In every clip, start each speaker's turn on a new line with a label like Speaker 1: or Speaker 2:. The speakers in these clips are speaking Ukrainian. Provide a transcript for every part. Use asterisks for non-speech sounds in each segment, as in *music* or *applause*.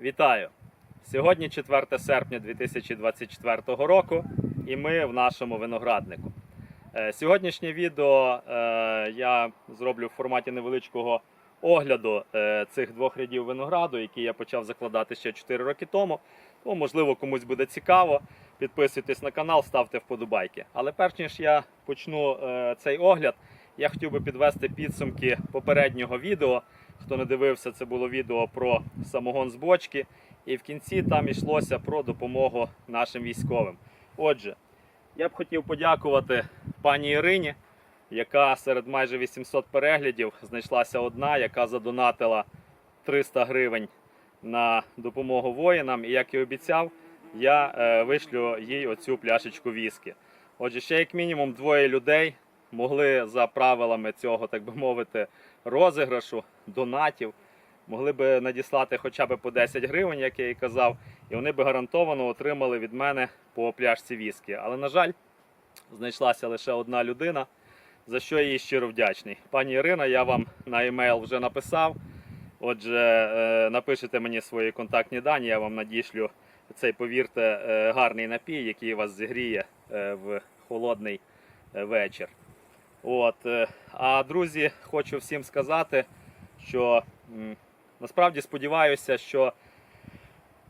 Speaker 1: Вітаю! Сьогодні 4 серпня 2024 року і ми в нашому винограднику. Е, Сьогоднішнє відео е, я зроблю в форматі невеличкого огляду е, цих двох рядів винограду, які я почав закладати ще 4 роки тому. Тому, можливо, комусь буде цікаво. Підписуйтесь на канал, ставте вподобайки. Але перш ніж я почну цей огляд, я хотів би підвести підсумки попереднього відео. Хто не дивився, це було відео про самогон з бочки. І в кінці там йшлося про допомогу нашим військовим. Отже, я б хотів подякувати пані Ірині, яка серед майже 800 переглядів знайшлася одна, яка задонатила 300 гривень на допомогу воїнам. І як і обіцяв, я е, вишлю їй оцю пляшечку віскі. Отже, ще як мінімум двоє людей могли за правилами цього, так би мовити, розіграшу, донатів, могли би надіслати хоча б по 10 гривень, як я і казав, і вони би гарантовано отримали від мене по пляшці віскі. Але, на жаль, знайшлася лише одна людина, за що я їй щиро вдячний. Пані Ірина, я вам на емейл вже написав. Отже, е, напишете мені свої контактні дані, я вам надішлю цей, повірте, е, гарний напій, який вас зігріє е, в холодний вечір. От. е, А друзі, хочу всім сказати, що насправді сподіваюся, що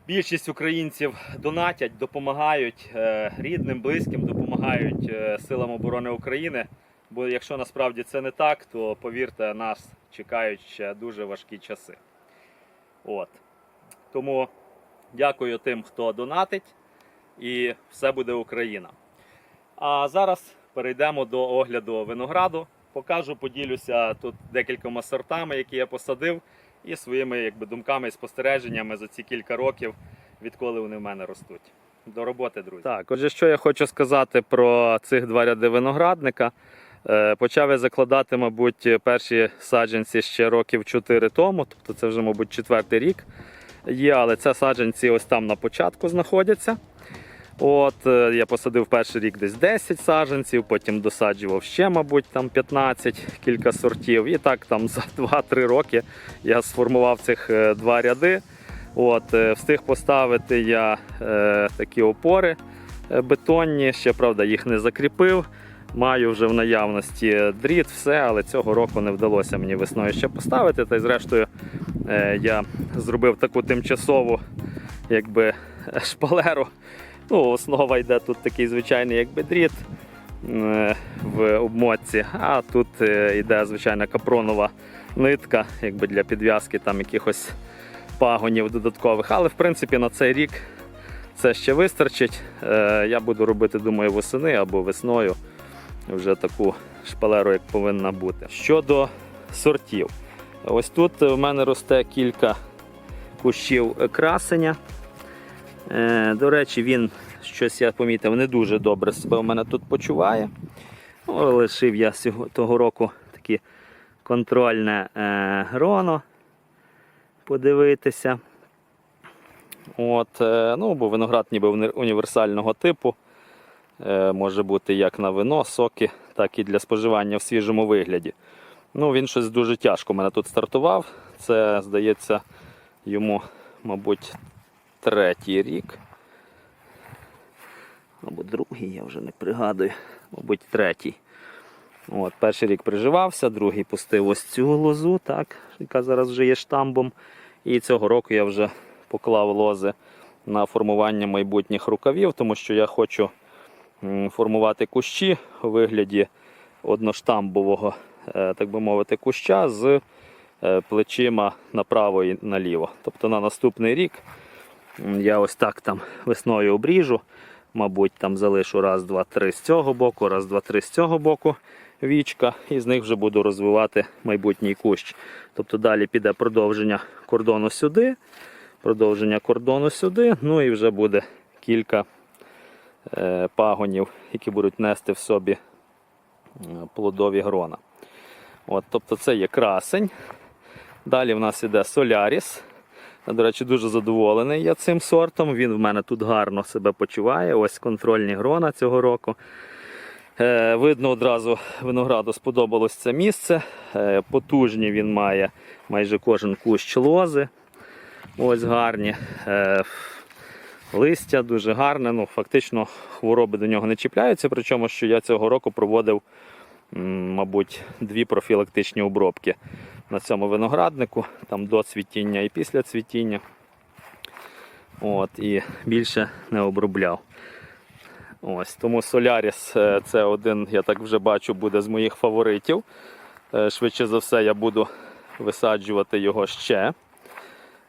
Speaker 1: більшість українців донатять, допомагають е, рідним, близьким, допомагають е, силам оборони України. Бо якщо насправді це не так, то повірте, нас чекають ще дуже важкі часи. От. Тому дякую тим, хто донатить, і все буде Україна. А зараз перейдемо до огляду винограду. Покажу, поділюся тут декількома сортами, які я посадив, і своїми якби, думками і спостереженнями за ці кілька років, відколи вони в мене ростуть. До роботи, друзі. Так, отже, що я хочу сказати про цих два ряди виноградника. Е, Почав я закладати, мабуть, перші саджанці ще років 4 тому, тобто це вже, мабуть, четвертий рік є, але це саджанці ось там на початку знаходяться. От, е, я посадив перший рік десь 10 саджанців, потім досаджував ще, мабуть, там 15, кілька сортів. І так там за *laughs* 2-3 роки я сформував цих е, два ряди. От, е, встиг поставити я е, такі опори бетонні, ще правда їх не закріпив. Маю вже в наявності дріт, все, але цього року не вдалося мені весною ще поставити. Та й зрештою е, я зробив таку тимчасову якби, *laughs* шпалеру. Ну, основа йде тут такий звичайний якби дріт е, в обмотці, а тут е, йде звичайна капронова нитка якби для підв'язки там якихось пагонів додаткових. Але в принципі на цей рік це ще вистачить. Е, Я буду робити, думаю, восени або весною вже таку шпалеру, як повинна бути. Щодо сортів, ось тут в мене росте кілька кущів красення. Е, До речі, він щось я помітив, не дуже добре себе у мене тут почуває. Ну, лишив я того року таке контрольне е, гроно подивитися. От, е, ну, бо виноград ніби універсального типу. Може бути як на вино, соки, так і для споживання в свіжому вигляді. Ну, він щось дуже тяжко мене тут стартував. Це, здається, йому, мабуть, третій рік. Або другий, я вже не пригадую, мабуть, третій. От, перший рік приживався, другий пустив ось цю лозу, так, яка зараз вже є штамбом. І цього року я вже поклав лози на формування майбутніх рукавів, тому що я хочу формувати кущі у вигляді одноштамбового, е, так би мовити, куща з е, плечима направо і наліво. Тобто на наступний рік я ось так там весною обріжу. Мабуть, там залишу раз, два, три з цього боку, раз, два, три з цього боку вічка, і з них вже буду розвивати майбутній кущ. Тобто далі піде продовження кордону сюди, продовження кордону сюди, ну і вже буде кілька е, пагонів, які будуть нести в собі е, плодові грона. От, тобто це є красень. Далі в нас іде соляріс. До речі, дуже задоволений я цим сортом. Він в мене тут гарно себе почуває. Ось контрольні грона цього року. Е, видно одразу винограду сподобалось це місце. Е, потужні він має майже кожен кущ лози. Ось гарні. Е, листя дуже гарне. Ну, фактично хвороби до нього не чіпляються. Причому що я цього року проводив, мабуть, дві профілактичні обробки на цьому винограднику, там до цвітіння і після цвітіння. От, і більше не обробляв. Ось, тому Соляріс е, це один, я так вже бачу, буде з моїх фаворитів. Е, Швидше за все, я буду висаджувати його ще.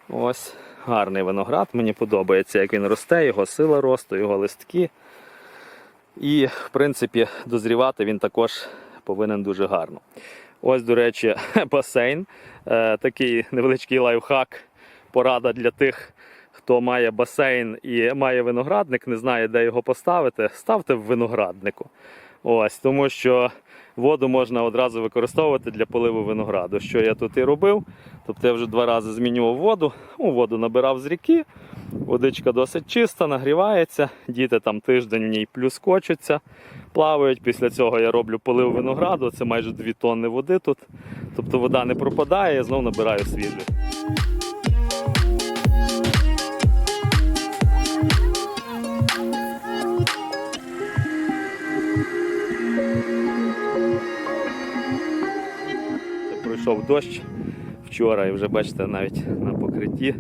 Speaker 1: Ось, гарний виноград. Мені подобається, як він росте, його сила росту, його листки. І, в принципі, дозрівати він також повинен дуже гарно. Ось, до речі, *laughs* басейн. Е, Такий невеличкий лайфхак, порада для тих, хто має басейн і має виноградник, не знає, де його поставити. Ставте в винограднику. Ось, тому що воду можна одразу використовувати для поливу винограду. Що я тут і робив. Тобто я вже два рази змінював воду. Ну, воду набирав з ріки. Водичка досить чиста, нагрівається. Діти там тиждень в ній плюскочуться, плавають. Після цього я роблю полив винограду. Це майже 2 тонни води тут. Тобто вода не пропадає, я знову набираю свіжу. Пройшов дощ вчора і вже бачите, навіть на покритті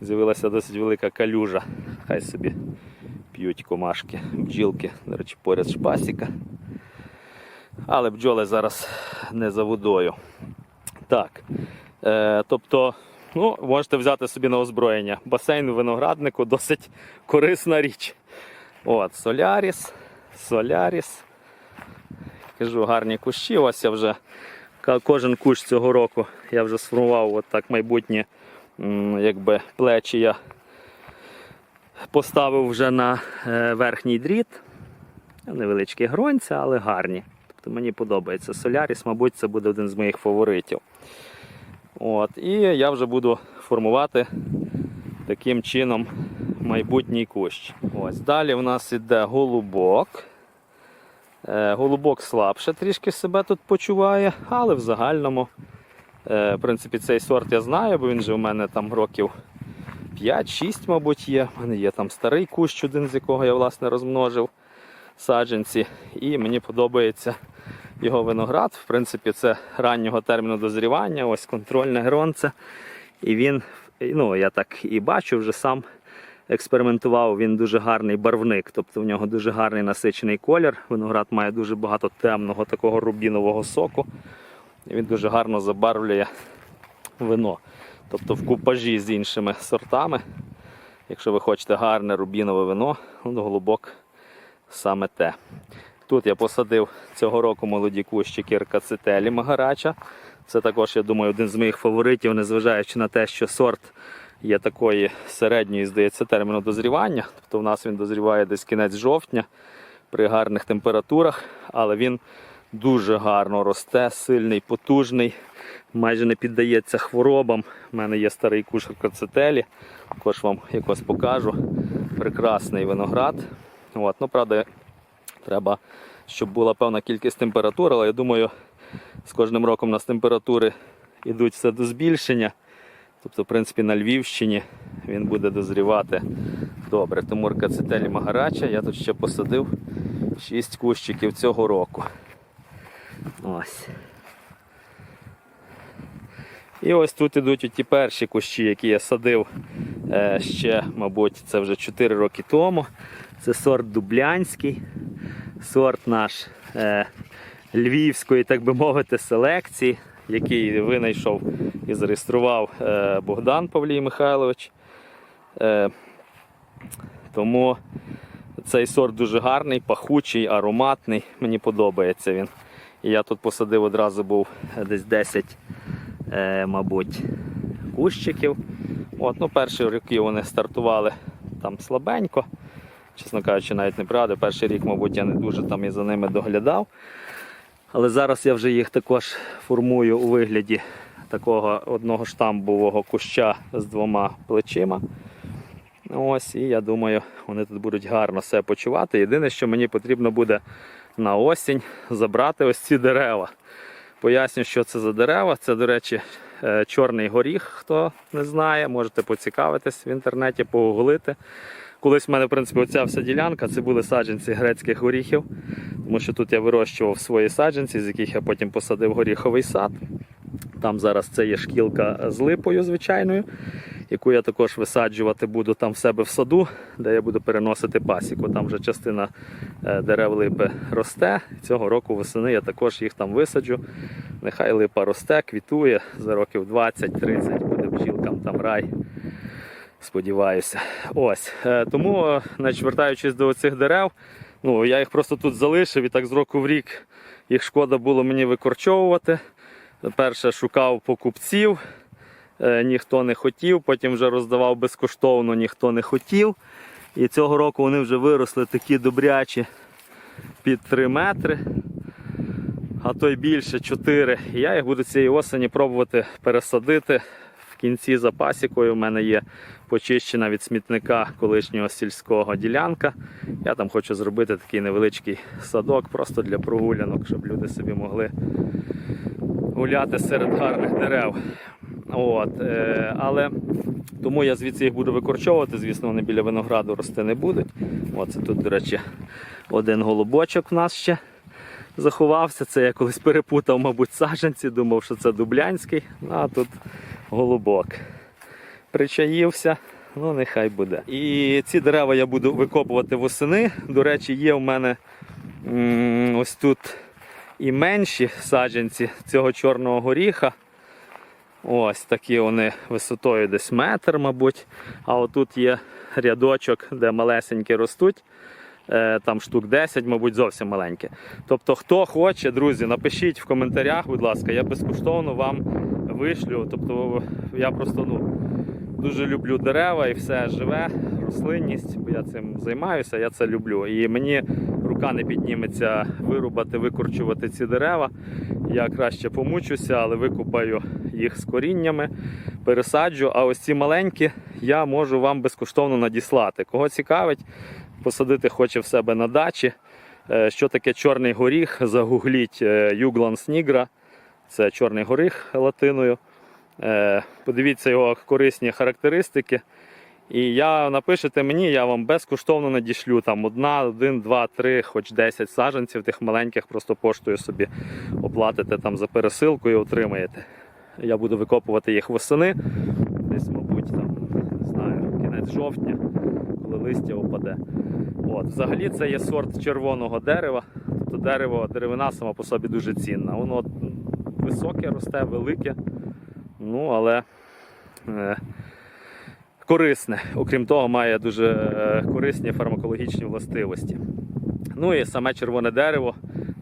Speaker 1: з'явилася досить велика калюжа. Хай собі п'ють комашки, бджілки, до речі, поряд ж пасіка. Але бджоли зараз не за водою. Так. Е, тобто, ну, можете взяти собі на озброєння. Басейн у винограднику *laughs* досить корисна річ. От, Соляріс, Соляріс. Кажу, гарні кущі. Ось я вже кожен кущ цього року я вже сформував от так якби, плечі я поставив вже на е, верхній дріт. Невеличкі гронця, але гарні. Тобто мені подобається Соляріс, мабуть, це буде один з моїх фаворитів. От, і я вже буду формувати таким чином майбутній кущ. Ось. Далі в нас іде голубок. Е, Голубок слабше трішки себе тут почуває, але в загальному, е, в принципі, цей сорт я знаю, бо він же у мене там років 5-6, мабуть, є. У мене є там старий кущ, один з якого я власне розмножив саджанці. І мені подобається його виноград. В принципі, це раннього терміну дозрівання, ось контрольне гронце. І він, ну, я так і бачу, вже сам експериментував, він дуже гарний барвник, тобто в нього дуже гарний насичений колір. Виноград має дуже багато темного такого рубінового соку. І він дуже гарно забарвлює вино. Тобто в купажі з іншими сортами. Якщо ви хочете гарне рубінове вино, голубок саме те. Тут я посадив цього року молоді кущики ркацителі Магарача. Це також, я думаю, один з моїх фаворитів, незважаючи на те, що сорт є такої середньої, здається, терміну дозрівання. Тобто в нас він дозріває десь кінець жовтня при гарних температурах, але він дуже гарно росте, сильний, потужний, майже не піддається хворобам. У мене є старий куш ркацителі, також вам якось покажу. Прекрасний виноград. От, ну, правда, треба, щоб була певна кількість температур, але я думаю, з кожним роком у нас температури йдуть все до збільшення. Тобто, в принципі, на Львівщині він буде дозрівати добре. Тому ркацителі Магарача я тут ще посадив 6 кущиків цього року. Ось. І ось тут ідуть ті перші кущі, які я садив е, ще, мабуть, це вже 4 роки тому. Це сорт Дублянський, сорт наш е, львівської, так би мовити, селекції, який винайшов і зареєстрував е, Богдан Павлій Михайлович. Е, тому цей сорт дуже гарний, пахучий, ароматний. Мені подобається він. Я тут посадив одразу був десь 10, е, мабуть, кущиків. От, ну, перші роки вони стартували там слабенько. Чесно кажучи, навіть не правда. Перший рік, мабуть, я не дуже там і за ними доглядав. Але зараз я вже їх також формую у вигляді такого одного штамбового куща з двома плечима. Ось, і я думаю, вони тут будуть гарно себе почувати. Єдине, що мені потрібно буде на осінь забрати ось ці дерева. Поясню, що це за дерева. Це, до речі, е, чорний горіх, хто не знає, можете поцікавитись в інтернеті, погуглити. Колись в мене, в принципі, оця вся ділянка це були саджанці грецьких горіхів, тому що тут я вирощував свої саджанці, з яких я потім посадив горіховий сад. Там зараз це є шкілка з липою звичайною, яку я також висаджувати буду там в себе в саду, де я буду переносити пасіку. Там вже частина е, дерев липи росте. Цього року восени я також їх там висаджу. Нехай липа росте, квітує за років 20-30 буде бджілкам там рай. Сподіваюся. Ось. Е, Тому, е, значить, вертаючись до цих дерев, ну, я їх просто тут залишив і так з року в рік їх шкода було мені викорчовувати. Перше шукав покупців, е, ніхто не хотів, потім вже роздавав безкоштовно, ніхто не хотів. І цього року вони вже виросли такі добрячі під 3 метри, а то й більше 4. І я їх буду цієї осені пробувати пересадити. В кінці за пасікою в мене є почищена від смітника колишнього сільського ділянка. Я там хочу зробити такий невеличкий садок просто для прогулянок, щоб люди собі могли гуляти серед гарних дерев. От, е, але тому я звідси їх буду викорчовувати. Звісно, вони біля винограду рости не будуть. Оце тут, до речі, один голубочок в нас ще заховався. Це я колись перепутав, мабуть, саджанці, думав, що це дублянський, а тут голубок. Причаївся, ну нехай буде. І ці дерева я буду викопувати восени. До речі, є в мене ось тут і менші саджанці цього чорного горіха. Ось такі вони висотою десь метр, мабуть. А отут є рядочок, де малесенькі ростуть. Е, Там штук 10, мабуть, зовсім маленькі. Тобто, хто хоче, друзі, напишіть в коментарях, будь ласка, я безкоштовно вам вишлю. Тобто я просто ну, дуже люблю дерева і все живе, рослинність, бо я цим займаюся, я це люблю. І мені рука не підніметься вирубати, викорчувати ці дерева. Я краще помучуся, але викупаю їх з коріннями, пересаджу. А ось ці маленькі я можу вам безкоштовно надіслати. Кого цікавить, посадити хоче в себе на дачі. Е, Що таке чорний горіх? Загугліть Югланс нігра. Це чорний горіх латиною. Е, Подивіться його корисні характеристики. І я напишете мені, я вам безкоштовно надішлю там одна, один, два, три, хоч 10 саджанців тих маленьких, просто поштою собі оплатите там за пересилку і отримаєте. Я буду викопувати їх восени, десь, мабуть, там, не знаю, кінець жовтня, коли листя опаде. От, взагалі це є сорт червоного дерева. Тобто дерево, деревина сама по собі дуже цінна. Воно високе росте, велике, ну але. Е, корисне. Окрім того, має дуже е, корисні фармакологічні властивості. Ну і саме червоне дерево.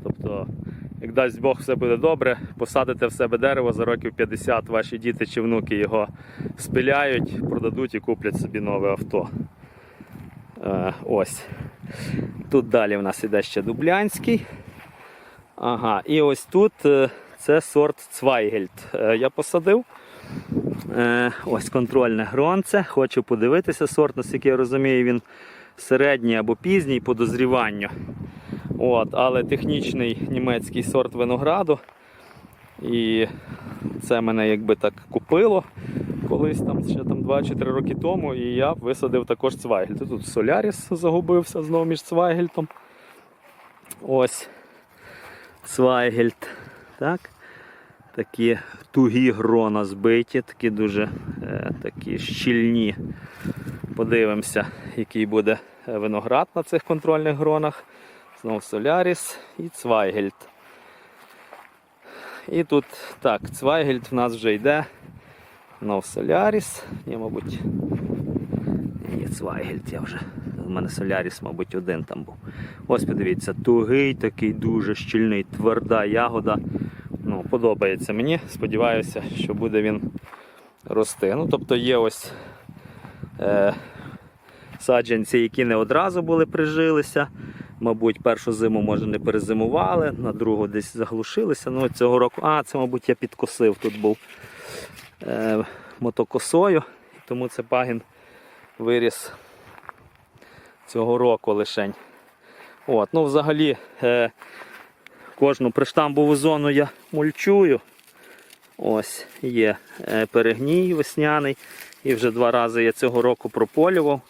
Speaker 1: Тобто, як дасть Бог, все буде добре, посадите в себе дерево за років 50, ваші діти чи внуки його спиляють, продадуть і куплять собі нове авто. Е, ось. Тут далі в нас іде ще Дублянський. Ага, і ось тут е, це сорт Цвайгельд. Е, Я посадив. Е, ось контрольне гронце. Хочу подивитися сорт, наскільки я розумію, він середній або пізній по дозріванню. От, але технічний німецький сорт винограду. І це мене якби так купило колись там ще там 2-3 роки тому. І я висадив також цвайгельд. Тут Соляріс загубився знову між цвайгельтом. Ось цвайгельд. Так такі тугі грона збиті, такі дуже е, такі щільні. Подивимося, який буде виноград на цих контрольних гронах. Знову Соляріс і Цвайгельд. І тут так, Цвайгельд в нас вже йде. Знов Соляріс. Ні, мабуть. Ні, Цвайгельд я вже. У мене Соляріс, мабуть, один там був. Ось подивіться, тугий такий дуже щільний, тверда ягода. Ну, подобається мені. Сподіваюся, що буде він рости. Ну, тобто є ось е, саджанці, які не одразу були прижилися. Мабуть, першу зиму, може, не перезимували, на другу десь заглушилися. Ну, цього року, а, це, мабуть, я підкосив тут був е, мотокосою, тому це пагін виріс цього року лишень. От, ну, взагалі, е, кожну приштамбову зону я мульчую. Ось є е, перегній весняний. І вже два рази я цього року прополював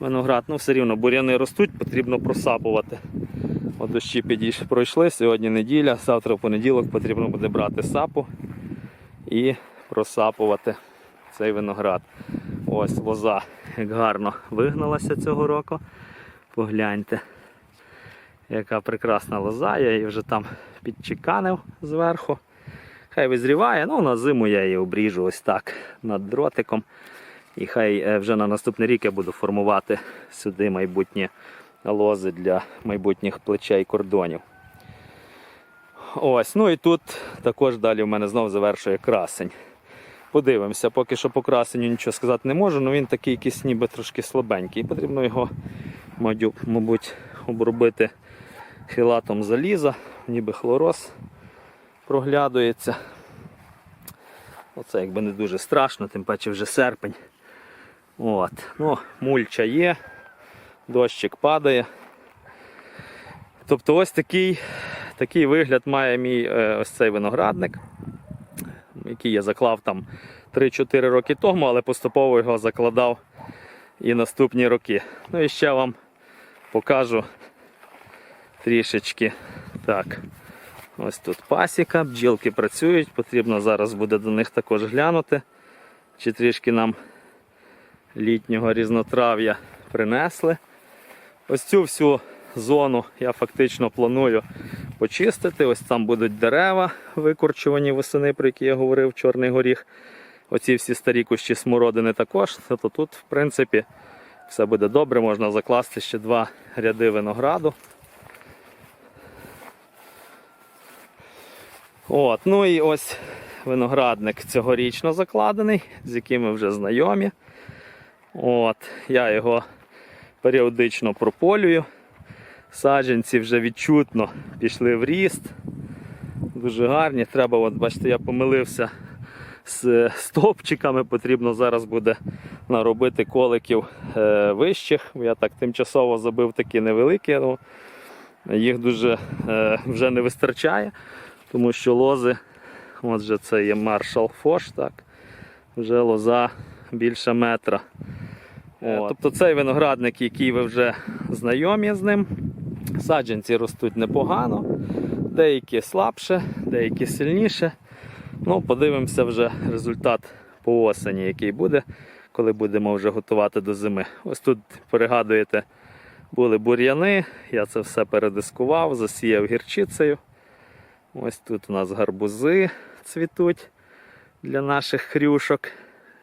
Speaker 1: виноград. Ну, все рівно бур'яни ростуть, потрібно просапувати. От дощі підійш, пройшли, сьогодні неділя, завтра в понеділок потрібно буде брати сапу і просапувати цей виноград. Ось лоза як гарно вигналася цього року. Погляньте, яка прекрасна лоза, я її вже там підчеканив зверху. Хай визріває, ну на зиму я її обріжу ось так над дротиком. І хай е, вже на наступний рік я буду формувати сюди майбутні лози для майбутніх плечей кордонів. Ось, ну і тут також далі в мене знову завершує красень. Подивимося, поки що по красенню нічого сказати не можу, але він такий якийсь ніби трошки слабенький. Потрібно його, мабуть, обробити хілатом заліза, ніби хлороз проглядується. Оце якби не дуже страшно, тим паче вже серпень. От. Ну, мульча є, дощик падає. Тобто ось такий, такий вигляд має мій е, ось цей виноградник, який я заклав там 3-4 роки тому, але поступово його закладав і наступні роки. Ну і ще вам покажу трішечки. Так. Ось тут пасіка, бджілки працюють, потрібно зараз буде до них також глянути, чи трішки нам літнього різнотрав'я принесли. Ось цю всю зону я фактично планую почистити. Ось там будуть дерева викорчувані восени, про які я говорив, чорний горіх. Оці всі старі кущі смородини також. Тобто тут, в принципі, все буде добре, можна закласти ще два ряди винограду. От, ну і ось виноградник цьогорічно закладений, з яким ми вже знайомі. От, я його періодично прополюю. Саджанці вже відчутно пішли в ріст. Дуже гарні. Треба, от, бачите, я помилився з стовпчиками. Потрібно зараз буде наробити коликів е, вищих. Я так тимчасово забив такі невеликі. Ну, їх дуже е, вже не вистачає, тому що лози, от же це є Marshall Foch, так, вже лоза більше метра. Е, Тобто цей виноградник, який ви вже знайомі з ним, саджанці ростуть непогано, деякі слабше, деякі сильніше. Ну, подивимося вже результат по осені, який буде, коли будемо вже готувати до зими. Ось тут пригадуєте, були бур'яни, я це все передискував, засіяв гірчицею. Ось тут у нас гарбузи цвітуть для наших хрюшок,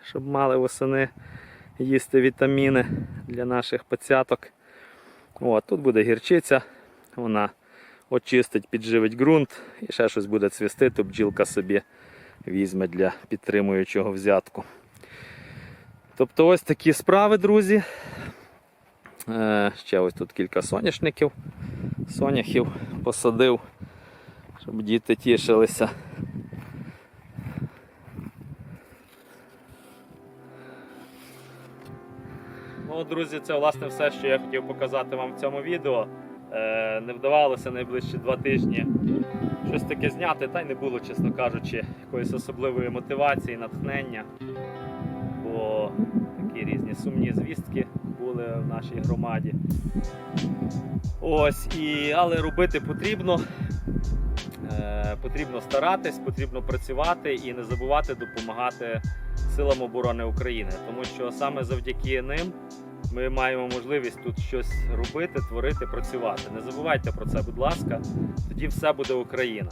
Speaker 1: щоб мали восени їсти вітаміни для наших пацяток. От, тут буде гірчиця, вона очистить, підживить ґрунт і ще щось буде цвісти, то бджілка собі візьме для підтримуючого взятку. Тобто ось такі справи, друзі. Е, ще ось тут кілька соняшників, соняхів посадив, щоб діти тішилися. Ну, друзі, це власне все, що я хотів показати вам в цьому відео. Е, не вдавалося найближчі два тижні щось таке зняти, та й не було, чесно кажучи, якоїсь особливої мотивації, натхнення. Бо такі різні сумні звістки були в нашій громаді. Ось, і, але робити потрібно. Е, потрібно старатись, потрібно працювати і не забувати допомагати силам оборони України, тому що саме завдяки ним ми маємо можливість тут щось робити, творити, працювати. Не забувайте про це, будь ласка, тоді все буде Україна.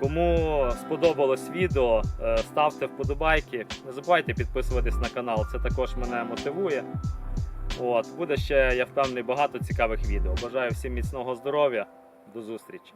Speaker 1: Кому сподобалось відео, е, ставте вподобайки. Не забувайте підписуватись на канал, це також мене мотивує. От, буде ще, я впевнений, багато цікавих відео. Бажаю всім міцного здоров'я. До зустрічі!